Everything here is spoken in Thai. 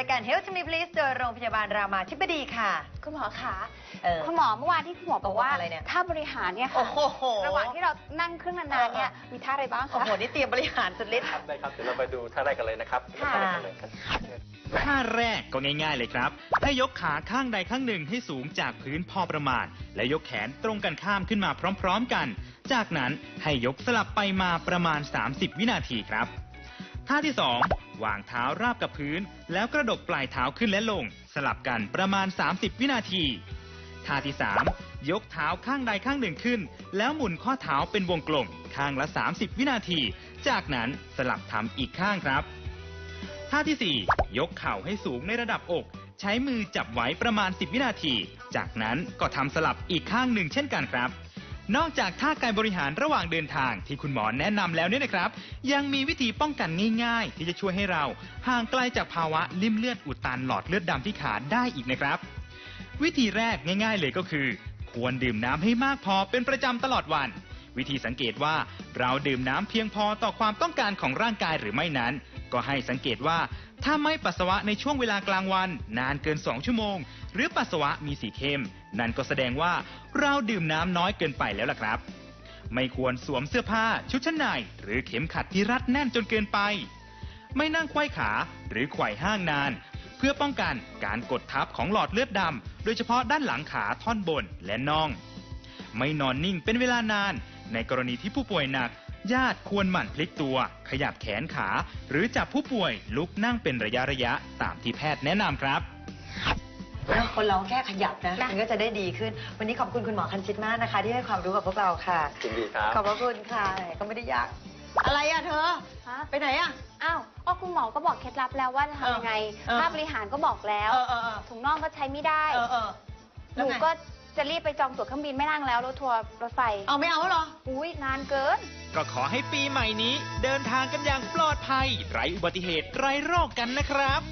พบกับรายการ Health to Me Please โดยโรงพยาบาลรามาธิบดีค่ะ คุณหมอคะเออ คุณหมอเมื่อวานที่คุณหมอบอกว่าอะไรเนี่ยท่าบริหารเนี่ยโอ้ค่ะโห ระหว่างที่เรานั่งเครื่องนานๆเนี่ยเออมีท่าอะไรบ้างโอ้คะ โห นี่เตรียมบริหารสุดฤทธิ์ ครับได้ครับเดี๋ยวเราไปดูท่าแรกกันเลยนะครับค่ะ ท่าแรกกันเลยครับ ท่าแรกก็ง่าย ๆ เลยครับ ให้ยกขาข้างใดข้างหนึ่งให้สูงจากพื้นพอประมาณ และยกแขนตรงกันข้ามขึ้นมาพร้อม ๆ กัน จากนั้นให้ยกสลับไปมาประมาณ 30 วินาทีครับ ท่าที่ 2 วางเท้าราบกับพื้น แล้วกระดกปลายเท้าขึ้นและลง สลับกันประมาณ 30 วินาที ท่าที่ 3 ยกเท้าข้างใดข้างหนึ่งขึ้น แล้วหมุนข้อเท้าเป็นวงกลม ข้างละ 30 วินาที จากนั้นสลับทำอีกข้างครับ ท่าที่ 4 ยกเข่าให้สูงในระดับอก ใช้มือจับไว้ประมาณ 10 วินาที จากนั้นก็ทำสลับอีกข้างหนึ่งเช่นกันครับ นอกจากท่าการบริหารระหว่างเดินทางที่คุณหมอแนะนำแล้วเนี่ยนะครับ ยังมีวิธีป้องกันง่ายๆ ที่จะช่วยให้เราห่างไกลจากภาวะลิ่มเลือดอุดตันหลอดเลือดดำที่ขาได้อีกนะครับ วิธีแรกง่าย ๆ เลยก็คือ ควรดื่มน้ำให้มากพอเป็นประจำตลอดวัน วิธีสังเกตว่าเราดื่มน้ำเพียงพอต่อความต้องการของร่างกายหรือไม่นั้น ก็ให้สังเกตว่า ถ้าไม่ปัสสาวะในช่วงเวลากลางวัน นานเกิน 2 ชั่วโมง หรือปัสสาวะมีสีเข้ม นั่นก็แสดงว่าเราดื่มน้ำน้อยเกินไปแล้วล่ะครับ ไม่ควรสวมเสื้อผ้าชุดชั้นในหรือเข็มขัดที่รัดแน่นจนเกินไป ไม่นั่งไขว้ขาหรือไขว่ห้างนานเพื่อป้องกันการกดทับของหลอดเลือดดำ โดยเฉพาะด้านหลังขาท่อนบนและน่อง ไม่นอนนิ่งเป็นเวลานาน ในกรณีที่ผู้ป่วยหนัก ญาติควรหมั่นพลิกตัว ขยับแขนขา หรือจับผู้ป่วยลุกนั่งเป็นระยะระยะตามที่แพทย์แนะนำครับนะคนเราแค่ขยับนะนะมันก็จะได้ดีขึ้น วันนี้ขอบคุณคุณหมอคันชิตมากนะคะ ที่ให้ความรู้กับพวกเราค่ะยินดีครับขอบพระคุณค่ะแหมก็ไม่ได้ยาก อะไรอะเธอฮะไปไหนอะอ้าวก็คุณหมอก็บอกเคล็ดลับแล้วว่าจะทำยังไงเออท่าบริหารก็บอกแล้วเออเออเออถุงน่องก็ใช้ไม่ได้เออเออหแล้วนูไงก็ จะรีบไปจองตั๋วเครื่องบินไม่นั่งแล้วรถทัวร์รถไฟเอาไม่เอาเหรอ อุ้ยนานเกิน ก็ขอให้ปีใหม่นี้เดินทางกันอย่างปลอดภัย ไร้อุบัติเหตุไร้โรคกันนะครับ